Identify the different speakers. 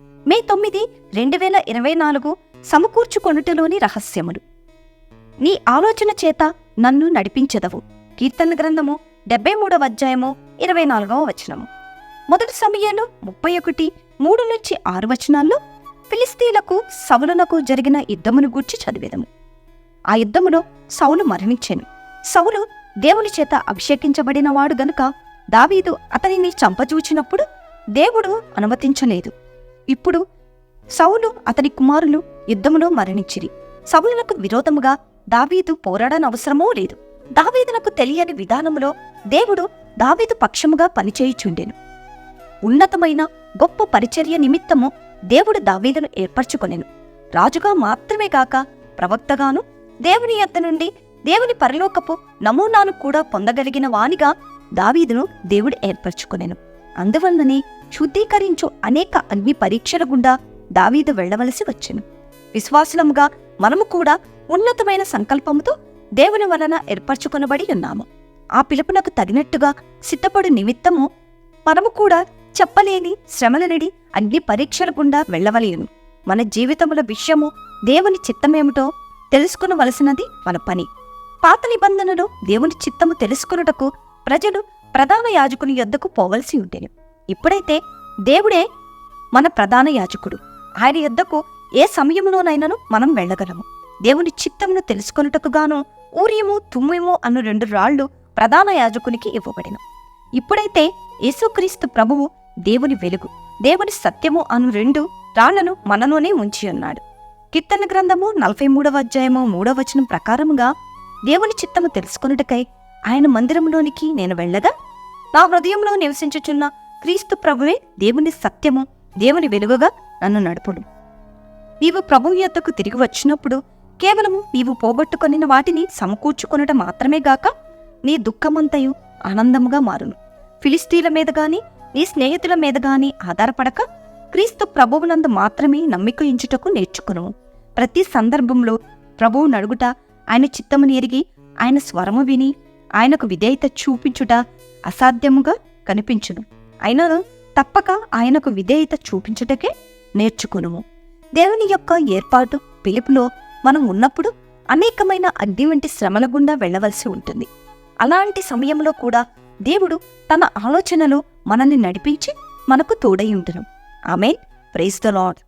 Speaker 1: మే తొమ్మిది రెండు వేల ఇరవై నాలుగు సమకూర్చుకొనుటలోని రహస్యములు. నీ ఆలోచన చేత నన్ను నడిపించెదవు. కీర్తన గ్రంథము డెబ్బై మూడవ అధ్యాయము ఇరవై నాలుగవ వచనము. మొదటి సమయంలో ముప్పై ఒకటి మూడు నుంచి ఆరు వచనాల్లో ఫిలిస్తీలకు సవులునకు జరిగిన యుద్ధమును గూర్చి చదివేదము. ఆ యుద్ధములో సౌలు మరణించెను. సౌలు దేవుని చేత అభిషేకించబడినవాడు గనుక దావీదు అతనిని చంపచూచినప్పుడు దేవుడు అనుమతించలేదు. ఇప్పుడు సౌలు అతని కుమారులు యుద్ధములో మరణించిరి. సౌలునకు విరోధముగా దావీదు పోరాడనవసరమూ లేదు. దావీదునకు తెలియని విధానములో దేవుడు దావీదు పక్షముగా పనిచేయుచుండెను. ఉన్నతమైన గొప్ప పరిచర్య నిమిత్తము దేవుడు దావీదును ఏర్పరచుకొనెను. రాజుగా మాత్రమే కాక ప్రవక్తగాను దేవుని యొద్ద నుండి దేవుని పరలోకపు నమూనాను కూడా పొందగలిగిన వానిగా దావీదును దేవుడు ఏర్పరచుకొనెను. అందువల్లనే శుద్ధీకరించు అనేక అగ్ని పరీక్షల గుండా దావీదు వెళ్ళవలసి వచ్చెను. విశ్వాసులముగా మనము కూడా ఉన్నతమైన సంకల్పముతో దేవుని వలన ఏర్పరచుకొనబడి ఉన్నాము. ఆ పిలుపునకు తగినట్టుగా సిద్ధపడు నిమిత్తము మనము కూడా చెప్పలేని శ్రమలనడి అగ్ని పరీక్షల గుండా వెళ్ళవలేను. మన జీవితముల విషయము దేవుని చిత్తమేమిటో తెలుసుకునవలసినది మన పని. పాత నిబంధనలో దేవుని చిత్తము తెలుసుకొనుటకు ప్రజలు ప్రధాన యాజకుని యొద్దకు పోవలసి ఉండేను ఇప్పుడైతే దేవుడే మన ప్రధాన యాజకుడు. ఆయన యొద్దకు ఏ సమయంలోనైనాను మనం వెళ్ళగలము. దేవుని చిత్తమును తెలుసుకొనుటకు గాను ఊరియము తుమ్మిము అను రెండు రాళ్ళు ప్రధాన యాజకునికి ఇవ్వబడిన. ఇప్పుడైతే యేసుక్రీస్తు ప్రభువు దేవుని వెలుగు దేవుని సత్యము అను రెండు రాళ్ళను మనలోనే ఉంచి ఉన్నాడు. కీర్తన గ్రంథము నలభై మూడవ అధ్యాయము మూడవ వచనం ప్రకారముగా దేవుని చిత్తము తెలుసుకొనుటకై ఆయన మందిరంలోనికి నేను వెళ్ళగా నా హృదయంలో నివసించుచున్న క్రీస్తు ప్రభువే దేవుని సత్యము దేవుని వెలుగుగా నన్ను నడుపుడు. నీవు ప్రభు యొద్దకు తిరిగి వచ్చినప్పుడు కేవలము నీవు పోగొట్టుకొనిన వాటిని సమకూర్చుకొనుట మాత్రమే గాక నీ దుఃఖమంతయు ఆనందముగా మారును. ఫిలిస్తీన్ల మీద గాని నీ స్నేహితుల మీద గాని ఆధారపడక క్రీస్తు ప్రభువునందు మాత్రమే నమ్మిక ఇంచుటకు నేర్చుకును ప్రతి సందర్భంలో ప్రభువు నడుగుట ఆయన చిత్తమును ఎరిగి ఆయన స్వరము విని ఆయనకు విధేయత చూపించుట అసాధ్యముగా కనిపించును. అయినను తప్పక ఆయనకు విధేయత చూపించుటకే నేర్చుకునుము. దేవుని యొక్క ఏర్పాటు పిలుపులో మనం ఉన్నప్పుడు అనేకమైన అగ్ని వంటి శ్రమల గుండా వెళ్ళవలసి ఉంటుంది. అలాంటి సమయంలో కూడా దేవుడు తన ఆలోచనలో మనల్ని నడిపించి మనకు తోడై ఉంటును ఆమెన్. Praise the lord